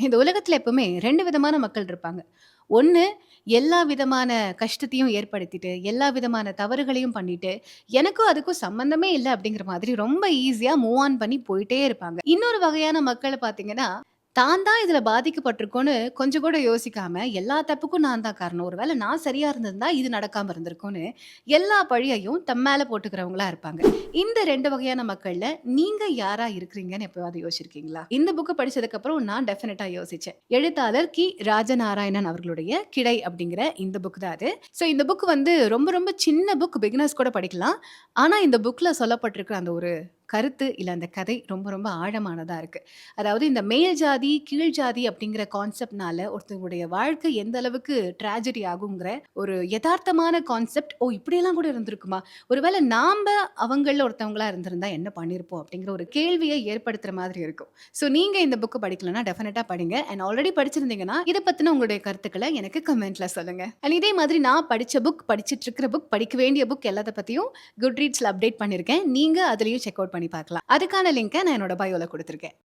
இந்த உலகத்தில் எப்பவுமே ரெண்டு விதமான மக்கள் இருப்பாங்க. ஒன்று எல்லா விதமான கஷ்டத்தையும் ஏற்படுத்திட்டு, எல்லா விதமான தவறுகளையும் பண்ணிட்டு, எனக்கும் அதுக்கும் சம்மந்தமே இல்லை அப்படிங்கிற மாதிரி ரொம்ப ஈஸியாக மூவ் ஆன் பண்ணி போயிட்டே இருப்பாங்க. இன்னொரு வகையான மக்களை பார்த்தீங்கன்னா, தான் தான் இதுல பாதிக்கப்பட்டிருக்கோன்னு கொஞ்சம் கூட யோசிக்காம, எல்லா தப்புக்கும் நான் தான் காரணம். ஒருவேளை நான் சரியா இருந்திருந்தா இது நடக்காம இருந்திருக்கும்னு, எல்லா பழியையும் தம் மேல போட்டுக்கிறவங்களா இருப்பாங்க. இந்த 2 வகையான மக்கள்ல நீங்க யாரா இருக்கிறீங்கன்னு எப்பவாவது யோசிச்சிருக்கீங்களா? இந்த புக்க படிச்சதுக்கப்புறம் நான் டெஃபினட்டா யோசிச்சேன். எழுத்தாளர் கி. ராஜநாராயணன் அவர்களுடைய "கிடை" அப்படிங்கிற இந்த புக் தான் அது. ஸோ இந்த புக் வந்து ரொம்ப ரொம்ப சின்ன புக். பிகினர்ஸ் கூட படிக்கலாம். ஆனா இந்த புக்ல சொல்லப்பட்டிருக்கிற அந்த ஒரு கருத்து, இல்லை அந்த கதை ரொம்ப ரொம்ப ஆழமானதாக இருக்குது அதாவது இந்த மேல் ஜாதி, கீழ் ஜாதி அப்படிங்கிற கான்செப்ட்னால ஒருத்தருடைய வாழ்க்கை எந்த அளவுக்கு ட்ராஜடி ஆகுங்கிற ஒரு யதார்த்தமான கான்செப்ட். ஓ! இப்படியெல்லாம் கூட இருந்திருக்குமா? ஒருவேளை நாம் அவங்களில் ஒருத்தவங்களா இருந்திருந்தா என்ன பண்ணியிருப்போம்? அப்படிங்கிற ஒரு கேள்வியை ஏற்படுத்துகிற மாதிரி இருக்கும். ஸோ நீங்கள் இந்த புக்கு படிக்கலன்னா டெஃபினட்டாக படிங்க. அண்ட் ஆல்ரெடி படிச்சிருந்தீங்கன்னா, இதை பற்றின உங்களுடைய கருத்துக்களை எனக்கு கமெண்ட்ல சொல்லுங்க. அண்ட் இதே மாதிரி நான் படித்த புக், படிச்சிட்டு இருக்கிற புக், படிக்க வேண்டிய புக் எல்லாத்த குட் ரீட்ஸில் அப்டேட் பண்ணியிருக்கேன். நீங்கள் அதுலேயும் செக் அவுட் பண்ணி பார்க்கலாம். அதுக்கான லிங்க்க நான் என்னோட பயோல கொடுத்துருக்கேன்